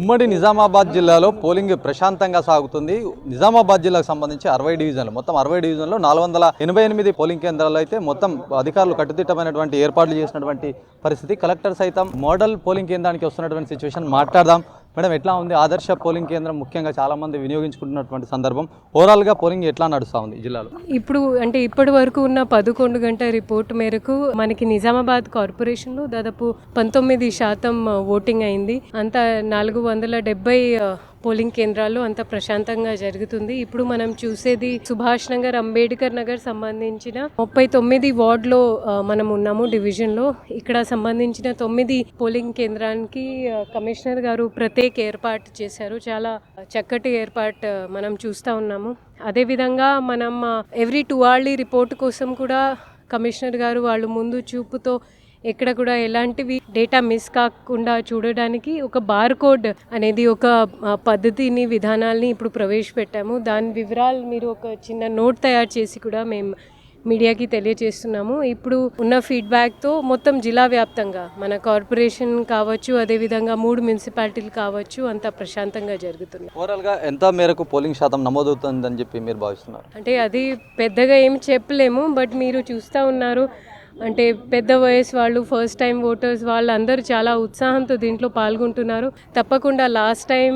ఉమ్మడి నిజామాబాద్ జిల్లాలో పోలింగ్ ప్రశాంతంగా సాగుతుంది. నిజామాబాద్ జిల్లాకు సంబంధించి అరవై డివిజన్లు. మొత్తం అరవై డివిజన్లో నాలుగు వందల ఎనభై ఎనిమిది పోలింగ్ కేంద్రాలు అయితే మొత్తం అధికారులు కట్టుదిట్టమైనటువంటి ఏర్పాట్లు చేసినటువంటి పరిస్థితి. కలెక్టర్ సైతం మోడల్ పోలింగ్ కేంద్రానికి వస్తున్నటువంటి సిచ్యువేషన్ మాట్లాడదాం. మేడం ఎట్లా ఉంది ఆదర్శ పోలింగ్ కేంద్రం? ముఖ్యంగా చాలా మంది వినియోగించుకుంటున్నటువంటి సందర్భం. ఓవరాల్గా పోలింగ్ ఎట్లా నడుస్తూ ఉంది జిల్లాలో? ఇప్పుడు అంటే ఇప్పటి వరకు ఉన్న పదకొండు గంటల రిపోర్ట్ మేరకు మనకి నిజామాబాద్ కార్పొరేషన్లో దాదాపు పంతొమ్మిది శాతం ఓటింగ్ అయింది. అంతా నాలుగు వందల డెబ్బై పోలింగ్ కేంద్రాల్లో అంత ప్రశాంతంగా జరుగుతుంది. ఇప్పుడు మనం చూసేది సుభాష్ నగర్ అంబేద్కర్ నగర్ సంబంధించిన ముప్పై తొమ్మిది వార్డులో మనం ఉన్నాము డివిజన్లో. ఇక్కడ సంబంధించిన తొమ్మిది పోలింగ్ కేంద్రానికి కమిషనర్ గారు ప్రత్యేక ఏర్పాటు చేశారు. చాలా చక్కటి ఏర్పాటు మనం చూస్తూ ఉన్నాము. అదేవిధంగా మనం ఎవ్రీ టూ అవర్లీ రిపోర్ట్ కోసం కూడా కమిషనర్ గారు వాళ్ళు ముందు చూపుతో ఎక్కడ కూడా ఎలాంటివి డేటా మిస్ కాకుండా చూడడానికి ఒక బార్ కోడ్ అనేది ఒక పద్ధతిని విధానాల్ని ఇప్పుడు ప్రవేశపెట్టాము. దాని వివరాలు మీరు ఒక చిన్న నోట్ తయారు చేసి కూడా మేము మీడియాకి తెలియజేస్తున్నాము. ఇప్పుడు ఉన్న ఫీడ్బ్యాక్తో మొత్తం జిల్లా వ్యాప్తంగా మన కార్పొరేషన్ కావచ్చు అదేవిధంగా మూడు మున్సిపాలిటీలు కావచ్చు అంత ప్రశాంతంగా జరుగుతుంది. ఓవరాల్గా ఎంత మేరకు పోలింగ్ శాతం నమోదవుతుందని చెప్పి మీరు భావిస్తున్నారు? అంటే అది పెద్దగా ఏం చెప్పలేము బట్ మీరు చూస్తూ ఉన్నారు అంటే పెద్ద వయసు వాళ్ళు ఫస్ట్ టైం ఓటర్స్ వాళ్ళు అందరూ చాలా ఉత్సాహంతో దీంట్లో పాల్గొంటున్నారు. తప్పకుండా లాస్ట్ టైం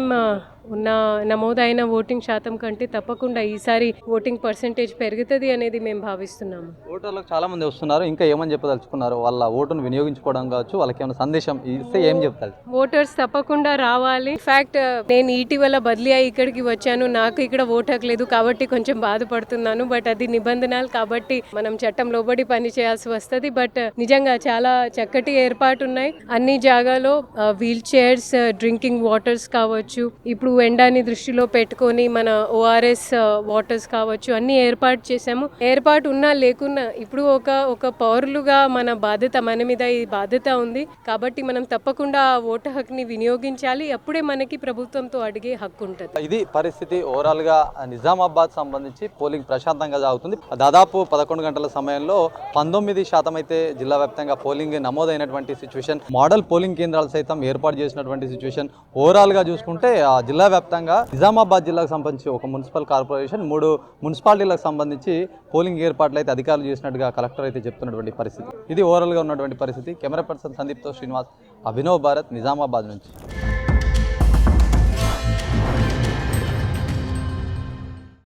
ఉన్న నమోదైన ఓటింగ్ శాతం కంటే తప్పకుండా ఈసారి ఓటింగ్ పర్సంటేజ్ పెరుగుతుంది అనేది మేము భావిస్తున్నాము. ఓటర్లకు చాలా మంది వస్తున్నారు ఇంకా ఏమని చెప్పదలుచుకున్నారు? వాళ్ళ ఓటును వినియోగించుకోవడం కావచ్చు వాళ్ళకి ఏమైనా సందేశం ఇస్తే ఏం చెప్తారు? ఓటర్స్ తప్పకుండా రావాలి. ఇన్ఫాక్ట్ నేను ఇటీవల బదిలీ అయ్యి ఇక్కడికి వచ్చాను. నాకు ఇక్కడ ఓట్ హక్కు లేదు కాబట్టి కొంచెం బాధపడుతున్నాను. బట్ అది నిబంధనలు కాబట్టి మనం చట్టం లోబడి పని చేయాల్సి వస్తుంది. బట్ నిజంగా చాలా చక్కటి ఏర్పాటు ఉన్నాయి అన్ని జాగాలో వీల్ చైర్స్ డ్రింకింగ్ వాటర్స్ కావచ్చు. ఇప్పుడు ఎండాని దృష్టిలో పెట్టుకొని మన ఓఆర్ఎస్ వాటర్స్ కావచ్చు అన్ని ఏర్పాటు చేశాము. ఏర్పాటు ఉన్నా లేకున్నా ఇప్పుడు ఒక ఒక పౌరులుగా మన బాధ్యత మన మీద ఈ బాధ్యత ఉంది. కాబట్టి మనం తప్పకుండా ఆ ఓటు హక్కుని వినియోగించాలి. అప్పుడే మనకి ప్రభుత్వంతో అడిగే హక్కు ఉంటుంది. ఇది పరిస్థితి ఓవరాల్గా నిజామాబాద్ సంబంధించి పోలింగ్ ప్రశాంతంగా సాగుతుంది. దాదాపు పదకొండు గంటల సమయంలో పంతొమ్మిది శాతం అయితే జిల్లా వ్యాప్తంగా పోలింగ్ నమోదైనటువంటి సిచ్యువేషన్ మోడల్ పోలింగ్ కేంద్రాలు సైతం ఏర్పాటు చేసినటువంటి సిచ్యువేషన్ ఓవరాల్గా చూసుకుంటే ఆ జిల్లా వ్యాప్తంగా నిజామాబాద్ జిల్లాకు సంబంధించి ఒక మున్సిపల్ కార్పొరేషన్ మూడు మున్సిపాలిటీలకు సంబంధించి పోలింగ్ ఏర్పాట్లు అయితే అధికారులు చేసినట్టుగా కలెక్టర్ అయితే చెప్తున్నటువంటి పరిస్థితి. ఇది ఓవరాల్గా ఉన్నటువంటి పరిస్థితి. కెమెరా పర్సన్ సందీప్తో శ్రీనివాస్ అభినవ్ భారత్ నిజామాబాద్ నుంచి.